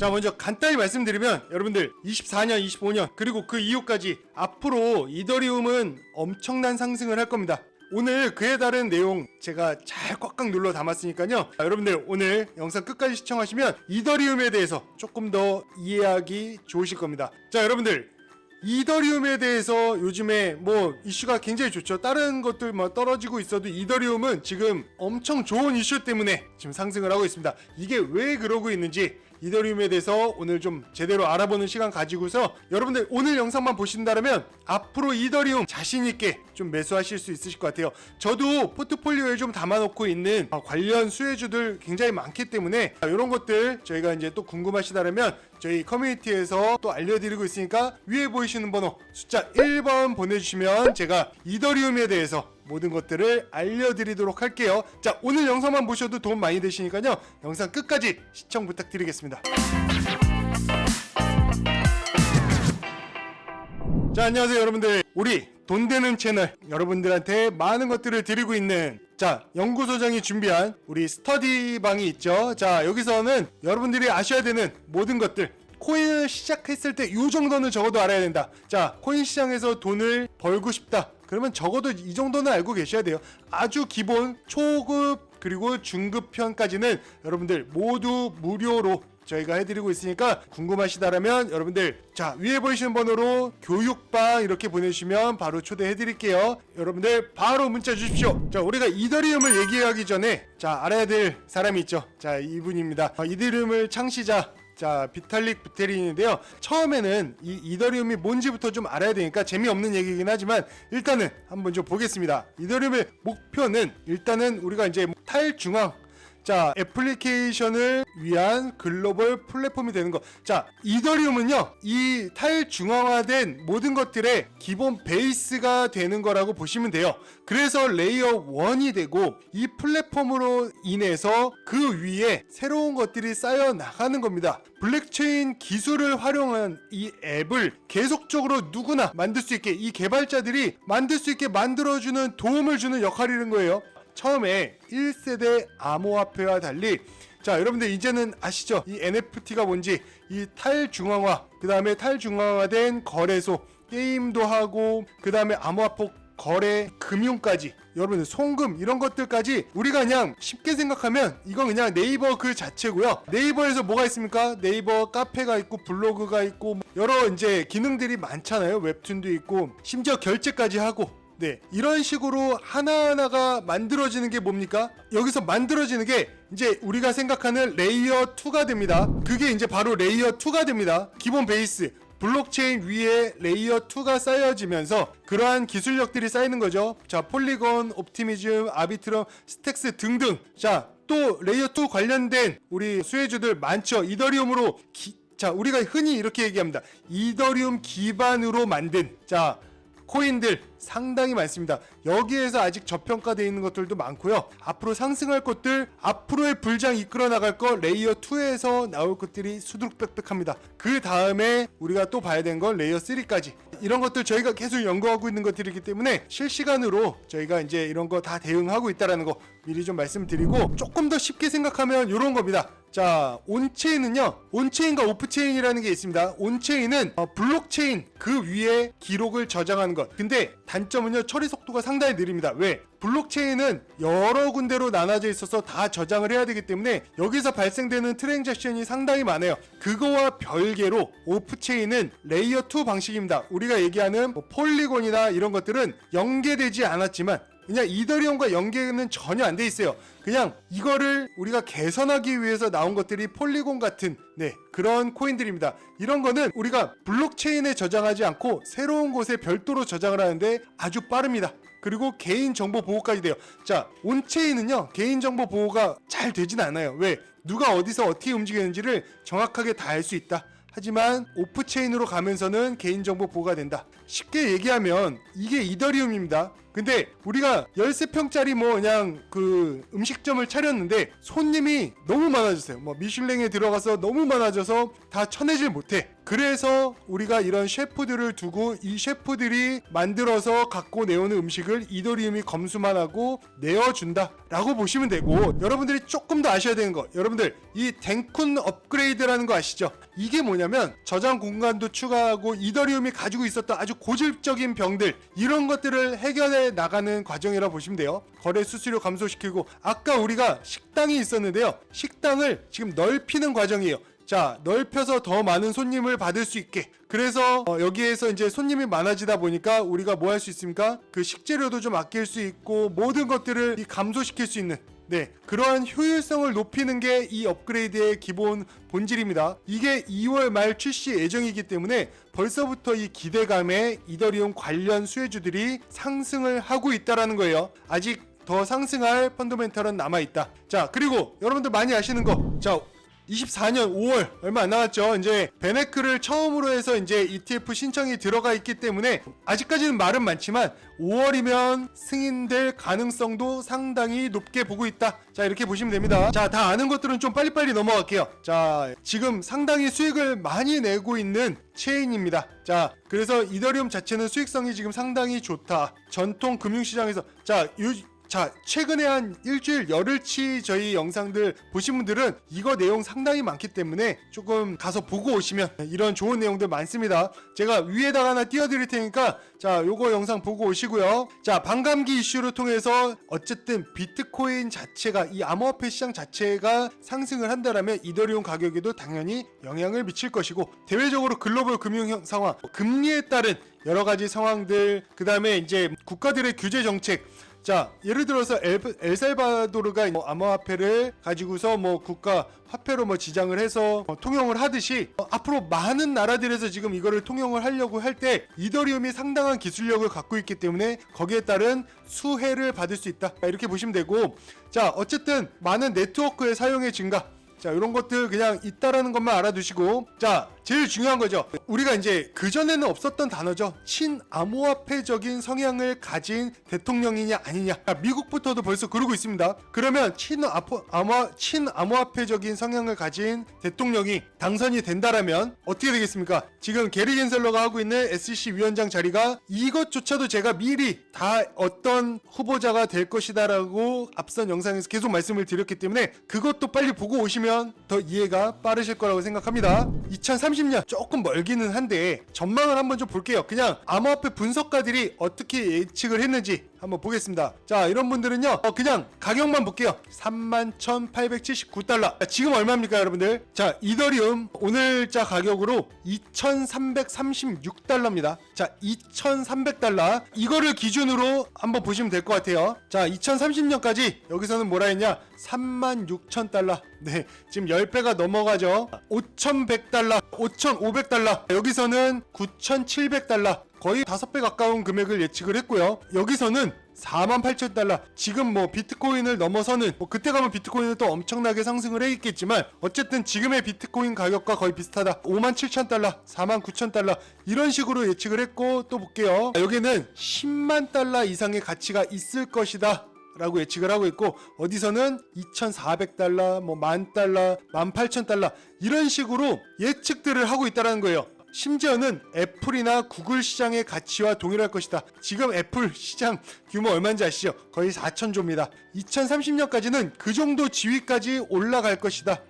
자 먼저 간단히 말씀드리면 여러분들 24년 25년 그리고 그 이후까지 앞으로 이더리움은 엄청난 상승을 할 겁니다 오늘 그에 따른 내용 제가 잘 꽉꽉 눌러 담았으니까요 자, 여러분들 오늘 영상 끝까지 시청하시면 이더리움에 대해서 조금 더 이해하기 좋으실 겁니다 자 여러분들 이더리움에 대해서 요즘에 뭐 이슈가 굉장히 좋죠. 다른 것들 뭐 떨어지고 있어도 이더리움은 지금 엄청 좋은 이슈 때문에 지금 상승을 하고 있습니다. 이게 왜 그러고 있는지 이더리움에 대해서 오늘 좀 제대로 알아보는 시간 가지고서 여러분들 오늘 영상만 보신다면 앞으로 이더리움 자신 있게 좀 매수하실 수 있으실 것 같아요. 저도 포트폴리오에 좀 담아놓고 있는 아, 관련 수혜주들 굉장히 많기 때문에 이런 것들 저희가 이제 또 궁금하시다면 저희 커뮤니티에서 또 알려드리고 있으니까 위에 보이시는 번호 숫자 1번 보내주시면 제가 이더리움에 대해서 모든 것들을 알려드리도록 할게요. 자 오늘 영상만 보셔도 도움 많이 되시니까요. 영상 끝까지 시청 부탁드리겠습니다. 자 안녕하세요 여러분들 우리 돈 되는 채널 여러분들한테 많은 것들을 드리고 있는 자 연구소장이 준비한 우리 스터디 방이 있죠 자 여기서는 여러분들이 아셔야 되는 모든 것들 코인을 시작했을 때 이 정도는 적어도 알아야 된다 자 코인 시장에서 돈을 벌고 싶다 그러면 적어도 이 정도는 알고 계셔야 돼요. 아주 기본 초급 그리고 중급 편까지는 여러분들 모두 무료로 저희가 해드리고 있으니까 궁금하시다라면 여러분들 자 위에 보이시는 번호로 교육방 이렇게 보내주시면 바로 초대해드릴게요. 여러분들 바로 문자 주십시오. 자 우리가 이더리움을 얘기하기 전에 자 알아야 될 사람이 있죠. 자 이분입니다. 어, 이더리움을 창시자 자 비탈릭 부테린인데요. 처음에는 이 이더리움이 뭔지부터 좀 알아야 되니까 재미없는 얘기긴 하지만 일단은 한번 좀 보겠습니다. 이더리움의 목표는 일단은 우리가 이제 탈중앙 자 애플리케이션을 위한 글로벌 플랫폼이 되는 것. 자 이더리움은요 이 탈중앙화된 모든 것들의 기본 베이스가 되는 거라고 보시면 돼요. 그래서 레이어 1이 되고 이 플랫폼으로 인해서 그 위에 새로운 것들이 쌓여 나가는 겁니다. 블랙체인 기술을 활용한 이 앱을 계속적으로 누구나 만들 수 있게 이 개발자들이 만들 수 있게 만들어주는 도움을 주는 역할이라는 거예요. 처음에 1세대 암호화폐와 달리 자 여러분들 이제는 아시죠? 이 NFT가 뭔지? 이 탈중앙화 그 다음에 탈중앙화된 거래소 게임도 하고 그 다음에 암호화폐 거래 금융까지 여러분들 송금 이런 것들까지 우리가 그냥 쉽게 생각하면 이건 그냥 네이버 그 자체고요. 네이버에서 뭐가 있습니까? 네이버 카페가 있고 블로그가 있고 뭐 여러 이제 기능들이 많잖아요. 웹툰도 있고 심지어 결제까지 하고 네, 이런 식으로 하나하나가 만들어지는 게 뭡니까? 여기서 만들어지는 게 이제 우리가 생각하는 레이어 2가 됩니다. 그게 이제 바로 레이어 2가 됩니다. 기본 베이스. 블록체인 위에 레이어 2가 쌓여지면서 그러한 기술력들이 쌓이는 거죠. 자, 폴리곤, 옵티미즘, 아비트럼, 스택스 등등. 자, 또 레이어 2 관련된 우리 수혜주들 많죠. 이더리움으로 기- 자, 우리가 흔히 이렇게 얘기합니다. 이더리움 기반으로 만든 자, 코인들 상당히 많습니다. 여기에서 아직 저평가되어 있는 것들도 많고요. 앞으로 상승할 것들, 앞으로의 불장 이끌어 나갈 거 레이어 2에서 나올 것들이 수두룩빽빽합니다. 그 다음에 우리가 또 봐야 되는 건 레이어 3까지. 이런 것들 저희가 계속 연구하고 있는 것들이기 때문에 실시간으로 저희가 이제 이런 거 다 대응하고 있다라는 거 미리 좀 말씀드리고 조금 더 쉽게 생각하면 이런 겁니다. 자, 온체인은요, 온체인과 오프체인이라는 게 있습니다. 온체인은 어, 블록체인 그 위에 기록을 저장하는 것. 근데 단점은요, 처리 속도가 상당히 느립니다. 왜? 블록체인은 여러 군데로 나눠져 있어서 다 저장을 해야 되기 때문에 여기서 발생되는 트랜잭션이 상당히 많아요. 그거와 별개로 오프체인은 레이어 2 방식입니다. 우리가 얘기하는 뭐 폴리곤이나 이런 것들은 연계되지 않았지만 그냥 이더리움과 연계는 전혀 안 돼 있어요. 그냥 이거를 우리가 개선하기 위해서 나온 것들이 폴리곤 같은 네 그런 코인들입니다. 이런 거는 우리가 블록체인에 저장하지 않고 새로운 곳에 별도로 저장을 하는데 아주 빠릅니다. 그리고 개인 정보 보호까지 돼요. 자, 온체인은요 개인 정보 보호가 잘 되진 않아요. 왜? 누가 어디서 어떻게 움직이는지를 정확하게 다 알 수 있다. 하지만 오프체인으로 가면서는 개인정보 보호가 된다. 쉽게 얘기하면 이게 이더리움입니다. 근데 우리가 13평짜리 뭐 그냥 그 음식점을 차렸는데 손님이 너무 많아졌어요. 뭐 미슐랭에 들어가서 너무 많아져서 다 쳐내질 못해. 그래서 우리가 이런 셰프들을 두고 이 셰프들이 만들어서 갖고 내오는 음식을 이더리움이 검수만 하고 내어준다라고 보시면 되고 여러분들이 조금 더 아셔야 되는 거 여러분들 이 댕쿤 업그레이드라는 거 아시죠? 이게 뭐냐면 저장 공간도 추가하고 이더리움이 가지고 있었던 아주 고질적인 병들 이런 것들을 해결해 나가는 과정이라 고 보시면 돼요. 거래 수수료 감소시키고 아까 우리가 식당이 있었는데요. 식당을 지금 넓히는 과정이에요. 자 넓혀서 더 많은 손님을 받을 수 있게 그래서 어, 여기에서 이제 손님이 많아지다 보니까 우리가 뭐 할 수 있습니까? 그 식재료도 좀 아낄 수 있고 모든 것들을 이 감소시킬 수 있는 네 그러한 효율성을 높이는 게 이 업그레이드의 기본 본질입니다. 이게 2월 말 출시 예정이기 때문에 벌써부터 이 기대감에 이더리움 관련 수혜주들이 상승을 하고 있다라는 거예요. 아직 더 상승할 펀더멘털은 남아 있다. 자 그리고 여러분들 많이 아시는 거 자 24년 5월 얼마 안 남았죠. 이제 베네크를 처음으로 해서 이제 ETF 신청이 들어가 있기 때문에 아직까지는 말은 많지만 5월이면 승인될 가능성도 상당히 높게 보고 있다. 자 이렇게 보시면 됩니다. 자 다 아는 것들은 좀 빨리빨리 넘어갈게요. 자 지금 상당히 수익을 많이 내고 있는 체인입니다. 자 그래서 이더리움 자체는 수익성이 지금 상당히 좋다. 전통 금융시장에서 자 요, 자, 최근에 한 일주일 열흘치 저희 영상들 보신 분들은 이거 내용 상당히 많기 때문에 조금 가서 보고 오시면 이런 좋은 내용들 많습니다. 제가 위에다가 하나 띄워드릴 테니까 자, 요거 영상 보고 오시고요. 자, 반감기 이슈를 통해서 어쨌든 비트코인 자체가 이 암호화폐 시장 자체가 상승을 한다라면 이더리움 가격에도 당연히 영향을 미칠 것이고 대외적으로 글로벌 금융 상황, 금리에 따른 여러 가지 상황들, 그 다음에 이제 국가들의 규제 정책 자, 예를 들어서 엘, 엘살바도르가 뭐 암호화폐를 가지고서 뭐 국가 화폐로 뭐 지정을 해서 뭐 통용을 하듯이 어, 앞으로 많은 나라들에서 지금 이거를 통용을 하려고 할 때 이더리움이 상당한 기술력을 갖고 있기 때문에 거기에 따른 수혜를 받을 수 있다. 이렇게 보시면 되고 자, 어쨌든 많은 네트워크의 사용의 증가 자, 이런 것들 그냥 있다라는 것만 알아두시고 자, 제일 중요한 거죠. 우리가 이제 그전에는 없었던 단어죠. 친암호화폐적인 성향을 가진 대통령이냐 아니냐. 자, 미국부터도 벌써 그러고 있습니다. 그러면 친암호, 암호, 친암호화폐적인 성향을 가진 대통령이 당선이 된다라면 어떻게 되겠습니까? 지금 게리 겐셀러가 하고 있는 SEC 위원장 자리가 이것조차도 제가 미리 다 어떤 후보자가 될 것이다라고 앞선 영상에서 계속 말씀을 드렸기 때문에 그것도 빨리 보고 오시면 더 이해가 빠르실 거라고 생각합니다. 2030년 조금 멀기는 한데 전망을 한번 좀 볼게요. 그냥 암호화폐 분석가들이 어떻게 예측을 했는지 한번 보겠습니다. 자, 이런 분들은요, 어, 그냥 가격만 볼게요. 31,879달러. 지금 얼마입니까, 여러분들? 자, 이더리움 오늘자 가격으로 2,336달러입니다. 자, 2,300달러. 이거를 기준으로 한번 보시면 될 것 같아요. 자, 2030년까지 여기서는 뭐라 했냐? 36,000달러. 네, 지금 10배가 넘어가죠. 5,100달러, 5,500달러. 여기서는 9,700달러. 거의 5배 가까운 금액을 예측을 했고요. 여기서는 48,000달러. 지금 뭐 비트코인을 넘어서는 뭐 그때 가면 비트코인은 또 엄청나게 상승을 해 있겠지만 어쨌든 지금의 비트코인 가격과 거의 비슷하다. 57,000달러, 49,000달러 이런 식으로 예측을 했고 또 볼게요. 여기는 10만 달러 이상의 가치가 있을 것이다. 라고 예측을 하고 있고 어디서는 2,400달러, 뭐만 달러, 18,000달러 이런 식으로 예측들을 하고 있다는 거예요. 심지어는 애플이나 구글 시장의 가치와 동일할 것이다. 지금 애플 시장 규모 얼마인지 아시죠? 거의 4천조입니다. 2030년까지는 그 정도 지위까지 올라갈 것이다.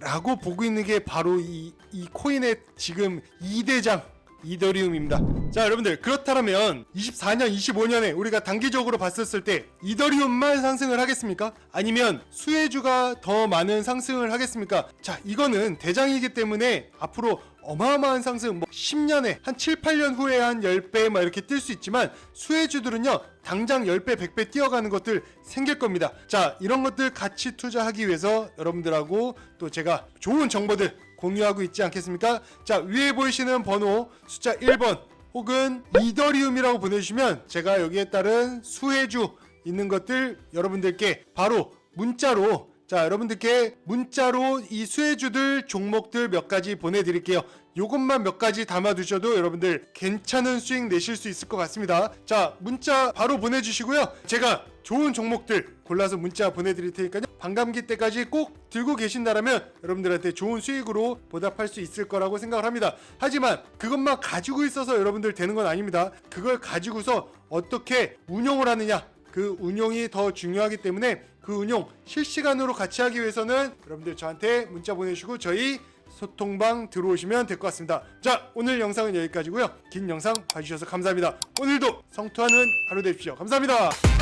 라고 보고 있는 게 바로 이, 이 코인의 지금 2대장 이더리움입니다. 자, 여러분들 그렇다면 24년, 25년에 우리가 단기적으로 봤었을 때 이더리움만 상승을 하겠습니까? 아니면 수혜주가 더 많은 상승을 하겠습니까? 자, 이거는 대장이기 때문에 앞으로 어마어마한 상승 뭐 10년에 한 7, 8년 후에 한 10배 막 이렇게 뛸 수 있지만 수혜주들은요 당장 10배, 100배 뛰어가는 것들 생길 겁니다. 자, 이런 것들 같이 투자하기 위해서 여러분들하고 또 제가 좋은 정보들 공유하고 있지 않겠습니까? 자, 위에 보이시는 번호 숫자 1번 혹은 이더리움이라고 보내주시면 제가 여기에 따른 수혜주 있는 것들 여러분들께 바로 문자로 자 여러분들께 문자로 이 수혜주들 종목들 몇 가지 보내드릴게요. 요것만 몇 가지 담아두셔도 여러분들 괜찮은 수익 내실 수 있을 것 같습니다. 자 문자 바로 보내주시고요. 제가 좋은 종목들 골라서 문자 보내드릴 테니까요 반감기 때까지 꼭 들고 계신다라면 여러분들한테 좋은 수익으로 보답할 수 있을 거라고 생각을 합니다 하지만 그것만 가지고 있어서 여러분들 되는 건 아닙니다 그걸 가지고서 어떻게 운용을 하느냐 그 운용이 더 중요하기 때문에 그 운용 실시간으로 같이 하기 위해서는 여러분들 저한테 문자 보내주시고 저희 소통방 들어오시면 될 것 같습니다. 자 오늘 영상은 여기까지고요. 긴 영상 봐주셔서 감사합니다. 오늘도 성투하는 하루 되십시오. 감사합니다.